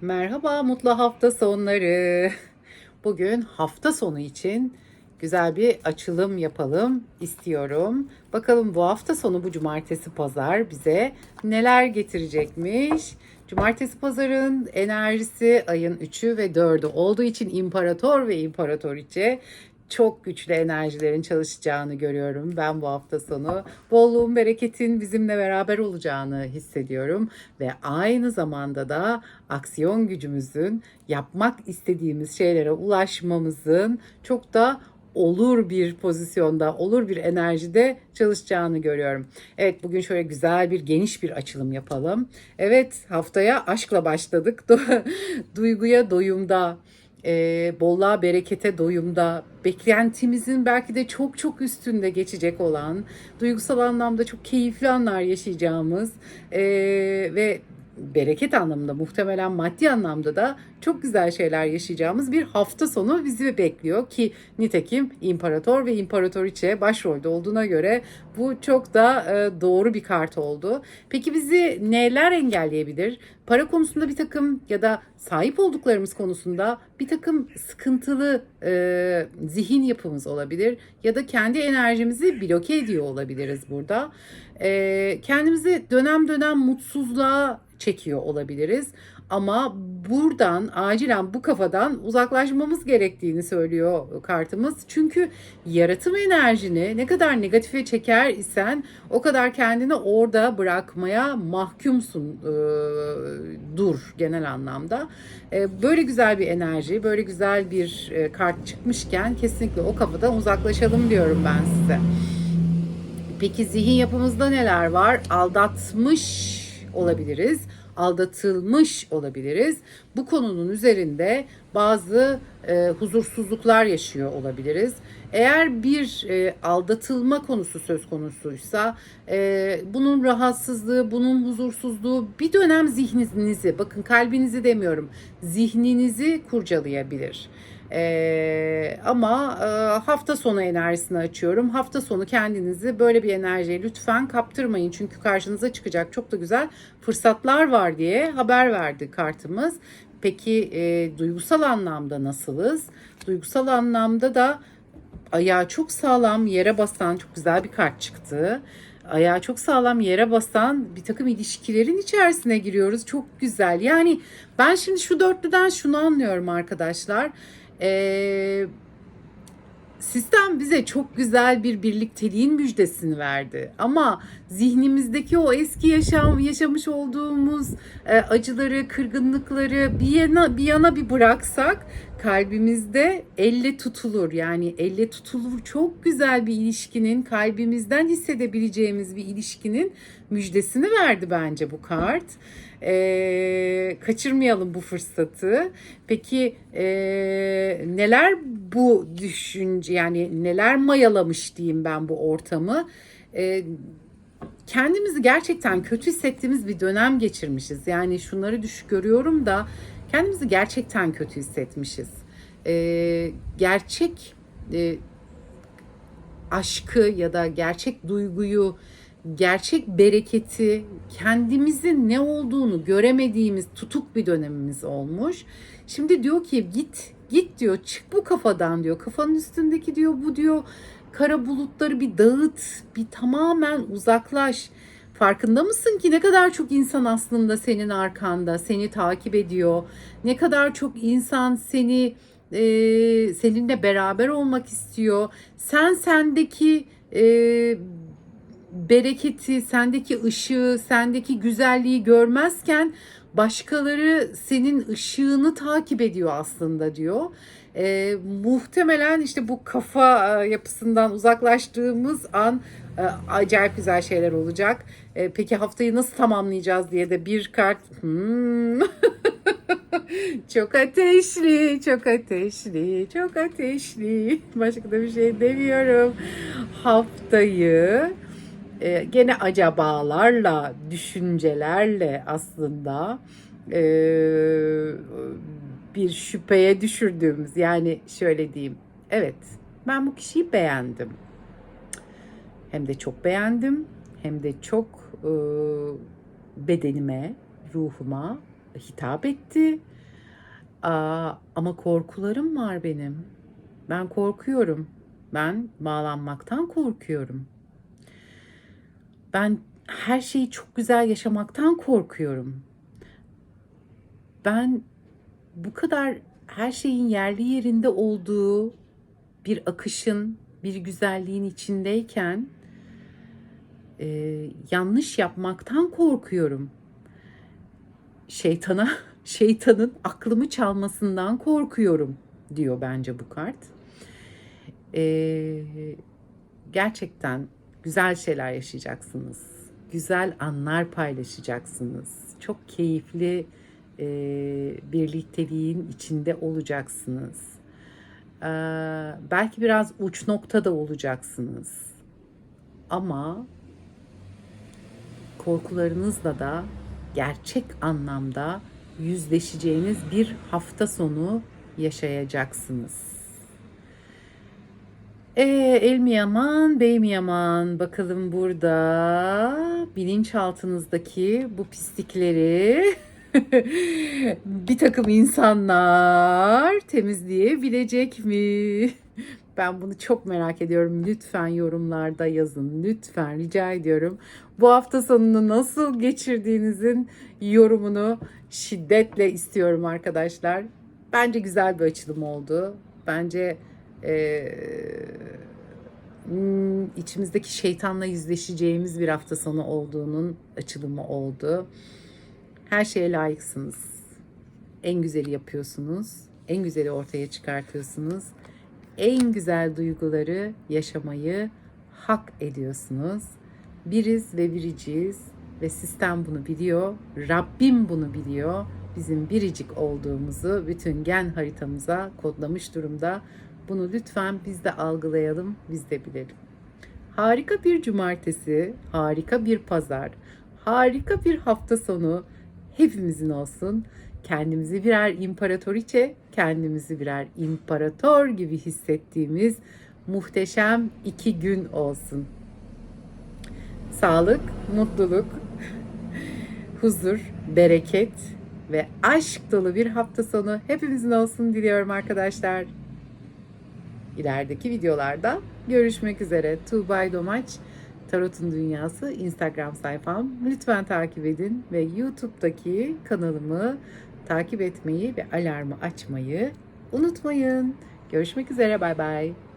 Merhaba, mutlu hafta sonları. Bugün hafta sonu için güzel bir açılım yapalım istiyorum. Bakalım bu hafta sonu bu cumartesi pazar bize neler getirecekmiş. Cumartesi pazarın enerjisi ayın 3'ü ve 4'ü olduğu için imparator ve imparatoriçe çok güçlü enerjilerin çalışacağını görüyorum ben bu hafta sonu. Bolluğun, bereketin bizimle beraber olacağını hissediyorum ve aynı zamanda da aksiyon gücümüzün yapmak istediğimiz şeylere ulaşmamızın çok da olur bir pozisyonda, olur bir enerjide çalışacağını görüyorum. Evet bugün şöyle güzel bir geniş bir açılım yapalım. Evet haftaya aşkla başladık. Duyguya doyumda, e, bolluğa berekete doyumda. Beklentimizin belki de çok çok üstünde geçecek olan duygusal anlamda çok keyifli anlar yaşayacağımız e, ve bereket anlamında muhtemelen maddi anlamda da çok güzel şeyler yaşayacağımız bir hafta sonu bizi bekliyor ki nitekim imparator ve imparatoriçe başrolde olduğuna göre bu çok da e, doğru bir kart oldu. Peki bizi neler engelleyebilir? Para konusunda bir takım ya da sahip olduklarımız konusunda bir takım sıkıntılı e, zihin yapımız olabilir ya da kendi enerjimizi bloke ediyor olabiliriz burada. E, kendimizi dönem dönem mutsuzluğa çekiyor olabiliriz. Ama buradan acilen bu kafadan uzaklaşmamız gerektiğini söylüyor kartımız. Çünkü yaratım enerjini ne kadar negatife çeker isen o kadar kendini orada bırakmaya mahkumsun e, dur genel anlamda. E, böyle güzel bir enerji, böyle güzel bir e, kart çıkmışken kesinlikle o kafadan uzaklaşalım diyorum ben size. Peki zihin yapımızda neler var? Aldatmış olabiliriz aldatılmış olabiliriz. Bu konunun üzerinde bazı e, huzursuzluklar yaşıyor olabiliriz. Eğer bir e, aldatılma konusu söz konusuysa e, bunun rahatsızlığı, bunun huzursuzluğu bir dönem zihninizi, bakın kalbinizi demiyorum, zihninizi kurcalayabilir. Ee, ama e, hafta sonu enerjisini açıyorum. Hafta sonu kendinizi böyle bir enerjiye lütfen kaptırmayın. Çünkü karşınıza çıkacak çok da güzel fırsatlar var diye haber verdi kartımız. Peki e, duygusal anlamda nasılız? Duygusal anlamda da ayağı çok sağlam yere basan çok güzel bir kart çıktı. Ayağı çok sağlam yere basan bir takım ilişkilerin içerisine giriyoruz. Çok güzel. Yani ben şimdi şu dörtlüden şunu anlıyorum arkadaşlar. Ee, sistem bize çok güzel bir birlikteliğin müjdesini verdi. Ama zihnimizdeki o eski yaşam yaşamış olduğumuz e, acıları, kırgınlıkları bir yana bir yana bir bıraksak kalbimizde elle tutulur. Yani elle tutulur çok güzel bir ilişkinin kalbimizden hissedebileceğimiz bir ilişkinin müjdesini verdi bence bu kart. E, kaçırmayalım bu fırsatı. Peki e, neler bu düşünce yani neler mayalamış diyeyim ben bu ortamı? E, kendimizi gerçekten kötü hissettiğimiz bir dönem geçirmişiz. Yani şunları düş görüyorum da kendimizi gerçekten kötü hissetmişiz. E, gerçek e, aşkı ya da gerçek duyguyu gerçek bereketi, kendimizin ne olduğunu göremediğimiz tutuk bir dönemimiz olmuş. Şimdi diyor ki git, git diyor, çık bu kafadan diyor. Kafanın üstündeki diyor bu diyor kara bulutları bir dağıt, bir tamamen uzaklaş. Farkında mısın ki ne kadar çok insan aslında senin arkanda, seni takip ediyor. Ne kadar çok insan seni e, seninle beraber olmak istiyor. Sen sendeki e, bereketi, sendeki ışığı, sendeki güzelliği görmezken başkaları senin ışığını takip ediyor aslında diyor. E, muhtemelen işte bu kafa e, yapısından uzaklaştığımız an e, acayip güzel şeyler olacak. E, peki haftayı nasıl tamamlayacağız diye de bir kart... Hmm. çok ateşli, çok ateşli, çok ateşli. Başka da bir şey demiyorum. Haftayı e, gene acabalarla, düşüncelerle aslında e, bir şüpheye düşürdüğümüz yani şöyle diyeyim. Evet ben bu kişiyi beğendim. Hem de çok beğendim hem de çok e, bedenime, ruhuma hitap etti. Aa, ama korkularım var benim. Ben korkuyorum. Ben bağlanmaktan korkuyorum. Ben her şeyi çok güzel yaşamaktan korkuyorum. Ben bu kadar her şeyin yerli yerinde olduğu bir akışın, bir güzelliğin içindeyken e, yanlış yapmaktan korkuyorum. Şeytana, şeytanın aklımı çalmasından korkuyorum diyor bence bu kart. E, gerçekten güzel şeyler yaşayacaksınız. Güzel anlar paylaşacaksınız. Çok keyifli e, birlikteliğin içinde olacaksınız. Ee, belki biraz uç noktada olacaksınız. Ama korkularınızla da gerçek anlamda yüzleşeceğiniz bir hafta sonu yaşayacaksınız. Ee, el mi yaman, bey mi yaman? Bakalım burada bilinçaltınızdaki bu pislikleri bir takım insanlar temizleyebilecek mi? Ben bunu çok merak ediyorum. Lütfen yorumlarda yazın. Lütfen rica ediyorum. Bu hafta sonunu nasıl geçirdiğinizin yorumunu şiddetle istiyorum arkadaşlar. Bence güzel bir açılım oldu. Bence eee, hmm, içimizdeki şeytanla yüzleşeceğimiz bir hafta sonu olduğunun açılımı oldu. Her şeye layıksınız. En güzeli yapıyorsunuz. En güzeli ortaya çıkartıyorsunuz. En güzel duyguları yaşamayı hak ediyorsunuz. Biriz ve biriciyiz ve sistem bunu biliyor. Rabbim bunu biliyor. Bizim biricik olduğumuzu bütün gen haritamıza kodlamış durumda. Bunu lütfen biz de algılayalım, biz de bilelim. Harika bir cumartesi, harika bir pazar, harika bir hafta sonu hepimizin olsun. Kendimizi birer imparatoriçe, kendimizi birer imparator gibi hissettiğimiz muhteşem iki gün olsun. Sağlık, mutluluk, huzur, bereket ve aşk dolu bir hafta sonu hepimizin olsun diliyorum arkadaşlar. İlerideki videolarda görüşmek üzere. Tuğbay Domaç Tarot'un Dünyası Instagram sayfam. Lütfen takip edin ve YouTube'daki kanalımı takip etmeyi ve alarmı açmayı unutmayın. Görüşmek üzere. Bay bay.